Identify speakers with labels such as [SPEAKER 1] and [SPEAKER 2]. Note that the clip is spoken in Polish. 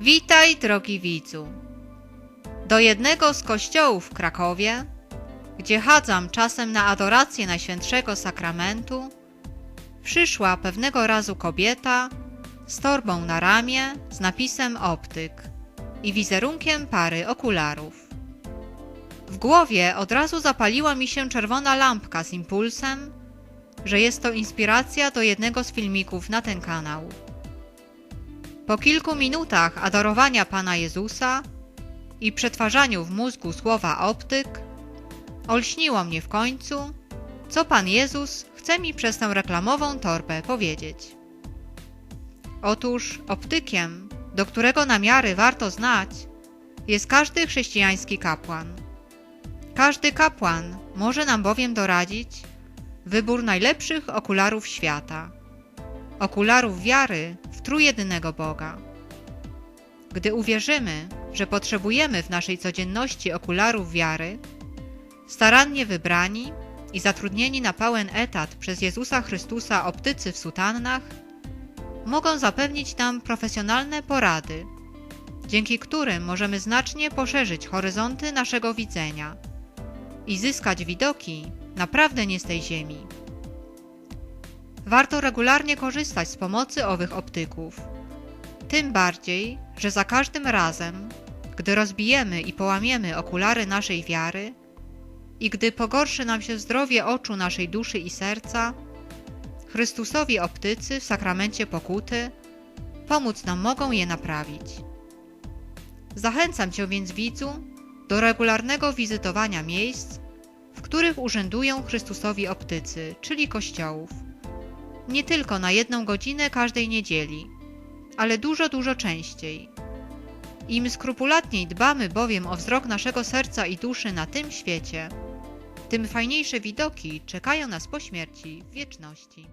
[SPEAKER 1] Witaj, drogi widzu. Do jednego z kościołów w Krakowie, gdzie chadzam czasem na adorację Najświętszego Sakramentu, przyszła pewnego razu kobieta z torbą na ramię z napisem optyk i wizerunkiem pary okularów. W głowie od razu zapaliła mi się czerwona lampka z impulsem, że jest to inspiracja do jednego z filmików na ten kanał. Po kilku minutach adorowania Pana Jezusa i przetwarzaniu w mózgu słowa optyk, olśniło mnie w końcu, co Pan Jezus chce mi przez tę reklamową torbę powiedzieć. Otóż optykiem, do którego namiary warto znać, jest każdy chrześcijański kapłan. Każdy kapłan może nam bowiem doradzić wybór najlepszych okularów świata. Okularów wiary w trójjedynego Boga. Gdy uwierzymy, że potrzebujemy w naszej codzienności okularów wiary, starannie wybrani i zatrudnieni na pełen etat przez Jezusa Chrystusa optycy w sutannach, mogą zapewnić nam profesjonalne porady, dzięki którym możemy znacznie poszerzyć horyzonty naszego widzenia i zyskać widoki naprawdę nie z tej ziemi. Warto regularnie korzystać z pomocy owych optyków. Tym bardziej, że za każdym razem, gdy rozbijemy i połamiemy okulary naszej wiary i gdy pogorszy nam się zdrowie oczu naszej duszy i serca, Chrystusowi optycy w sakramencie pokuty pomóc nam mogą je naprawić. Zachęcam Cię więc widzu do regularnego wizytowania miejsc, w których urzędują Chrystusowi optycy, czyli kościołów. Nie tylko na jedną godzinę każdej niedzieli, ale dużo, dużo częściej. Im skrupulatniej dbamy bowiem o wzrok naszego serca i duszy na tym świecie, tym fajniejsze widoki czekają nas po śmierci w wieczności.